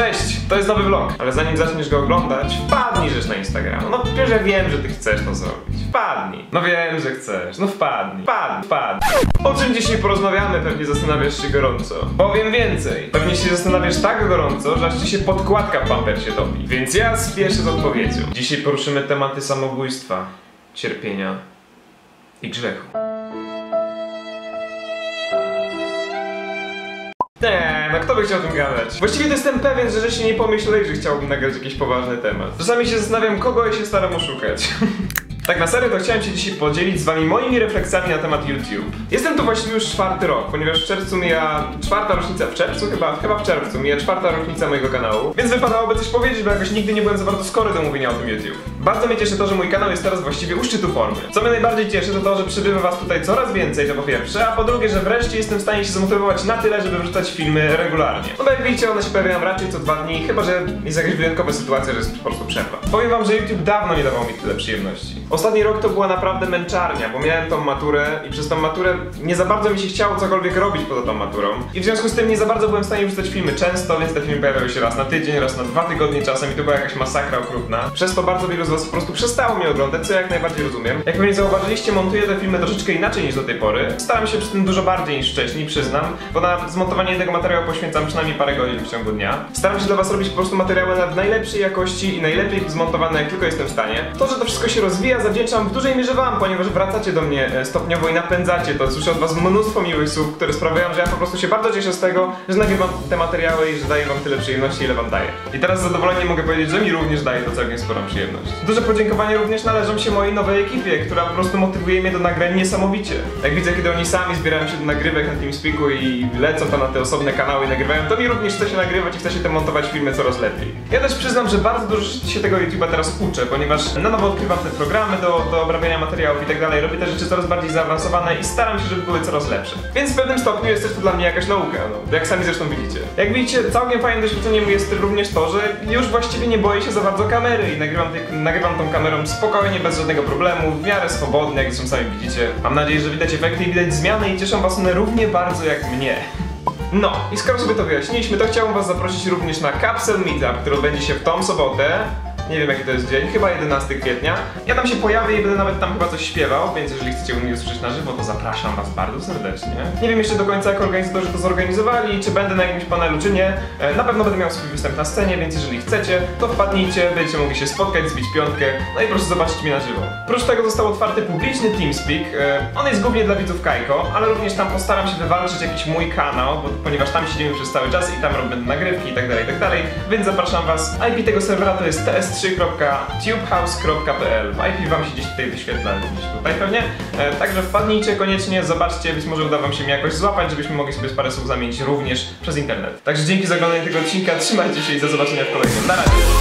Cześć, to jest nowy vlog, ale zanim zaczniesz go oglądać, wpadnij żeś na Instagram. No ja wiem, że ty chcesz to zrobić. Wpadnij. No wiem, że chcesz. No wpadnij. Wpadnij, wpadnij. O czym dzisiaj porozmawiamy, pewnie zastanawiasz się gorąco. Powiem więcej. Pewnie się zastanawiasz tak gorąco, że aż ci się podkładka w pampersie topi. Więc ja spieszę z odpowiedzią. Dzisiaj poruszymy tematy samobójstwa, cierpienia i grzechu. Kto by chciał tym gadać? Właściwie to jestem pewien, że żeście nie pomyśleli, że chciałbym nagrać jakiś poważny temat. Czasami się zastanawiam, kogo ja się staram oszukać. Tak na serio to chciałem się dzisiaj podzielić z wami moimi refleksjami na temat YouTube. Jestem tu właściwie już czwarty rok, ponieważ w czerwcu mija czwarta rocznica, w czerwcu chyba, chyba w czerwcu mija czwarta rocznica mojego kanału, więc wypadałoby coś powiedzieć, bo jakoś nigdy nie byłem za bardzo skory do mówienia o tym YouTube. Bardzo mnie cieszy to, że mój kanał jest teraz właściwie u szczytu formy. Co mnie najbardziej cieszy to to, że przybywa was tutaj coraz więcej, to po pierwsze, a po drugie, że wreszcie jestem w stanie się zmotywować na tyle, żeby wrzucać filmy regularnie. No bo jak widzicie, one się pojawiają raczej co dwa dni, chyba że jest jakaś wyjątkowa sytuacja, że jest po prostu przerwa. Powiem wam, że YouTube dawno nie dawał mi tyle przyjemności. Ostatni rok to była naprawdę męczarnia, bo miałem tą maturę i przez tą maturę nie za bardzo mi się chciało cokolwiek robić poza tą maturą. I w związku z tym nie za bardzo byłem w stanie wrzucać filmy często, więc te filmy pojawiały się raz na tydzień, raz na dwa tygodnie czasem i to była jakaś masakra okrutna. Przez to bardzo wielu z was po prostu przestało mnie oglądać, co ja jak najbardziej rozumiem. Jak pewnie zauważyliście, montuję te filmy troszeczkę inaczej niż do tej pory. Staram się przy tym dużo bardziej niż wcześniej, przyznam, bo na zmontowanie jednego materiału poświęcam przynajmniej parę godzin w ciągu dnia. Staram się dla was robić po prostu materiały na najlepszej jakości i najlepiej zmontowane jak tylko jestem w stanie. To, że to wszystko się rozwija zawdzięczam w dużej mierze wam, ponieważ wracacie do mnie e, stopniowo i napędzacie to. Słyszę od was mnóstwo miłych słów, które sprawiają, że ja po prostu się bardzo cieszę z tego, że nagrywam te materiały i że daję wam tyle przyjemności, ile wam daję. I teraz z zadowoleniem mogę powiedzieć, że mi również daje to całkiem sporą przyjemność. Duże podziękowania również należą się mojej nowej ekipie, która po prostu motywuje mnie do nagrań niesamowicie. Jak widzę, kiedy oni sami zbierają się do nagrywek na TeamSpeaku i lecą tam na te osobne kanały i nagrywają, to mi również chce się nagrywać i chce się te montować filmy coraz lepiej. Ja też przyznam, że bardzo dużo się tego YouTube'a teraz uczę, ponieważ na nowo odkrywam te programy do, do obrabiania materiałów i tak dalej. Robię te rzeczy coraz bardziej zaawansowane i staram się, żeby były coraz lepsze. Więc w pewnym stopniu jest też to dla mnie jakaś nauka, no, jak sami zresztą widzicie. Jak widzicie, całkiem fajnym doświadczeniem jest również to, że już właściwie nie boję się za bardzo kamery i nagrywam, tej, nagrywam tą kamerą spokojnie, bez żadnego problemu, w miarę swobodnie, jak zresztą sami widzicie. Mam nadzieję, że widać efekty i widać zmiany i cieszą was one równie bardzo jak mnie. No, i skoro sobie to wyjaśniliśmy, to chciałbym was zaprosić również na Capsule Meetup, który odbędzie się w tą sobotę. Nie wiem jaki to jest dzień, chyba 11 kwietnia. Ja tam się pojawię i będę nawet tam chyba coś śpiewał, więc jeżeli chcecie mnie usłyszeć na żywo, to zapraszam was bardzo serdecznie. Nie wiem jeszcze do końca jak organizatorzy to zorganizowali, czy będę na jakimś panelu, czy nie. E, Na pewno będę miał swój występ na scenie, więc jeżeli chcecie, to wpadnijcie, będziecie mogli się spotkać, zbić piątkę, no i proszę zobaczyć mnie na żywo. Oprócz tego został otwarty publiczny TeamSpeak. E, On jest głównie dla widzów Kajko, ale również tam postaram się wywalczyć jakiś mój kanał, bo, ponieważ tam siedzimy przez cały czas i tam robię nagrywki i tak dalej, i tak dalej, więc zapraszam was. IP tego serwera to jest ts3.tubehouse.pl IP wam się gdzieś tutaj wyświetla, gdzieś tutaj pewnie. E, także wpadnijcie koniecznie, zobaczcie, być może uda wam się mnie jakoś złapać, żebyśmy mogli sobie parę słów zamienić również przez internet. Także dzięki za oglądanie tego odcinka, trzymajcie się i do zobaczenia w kolejnym. Na razie!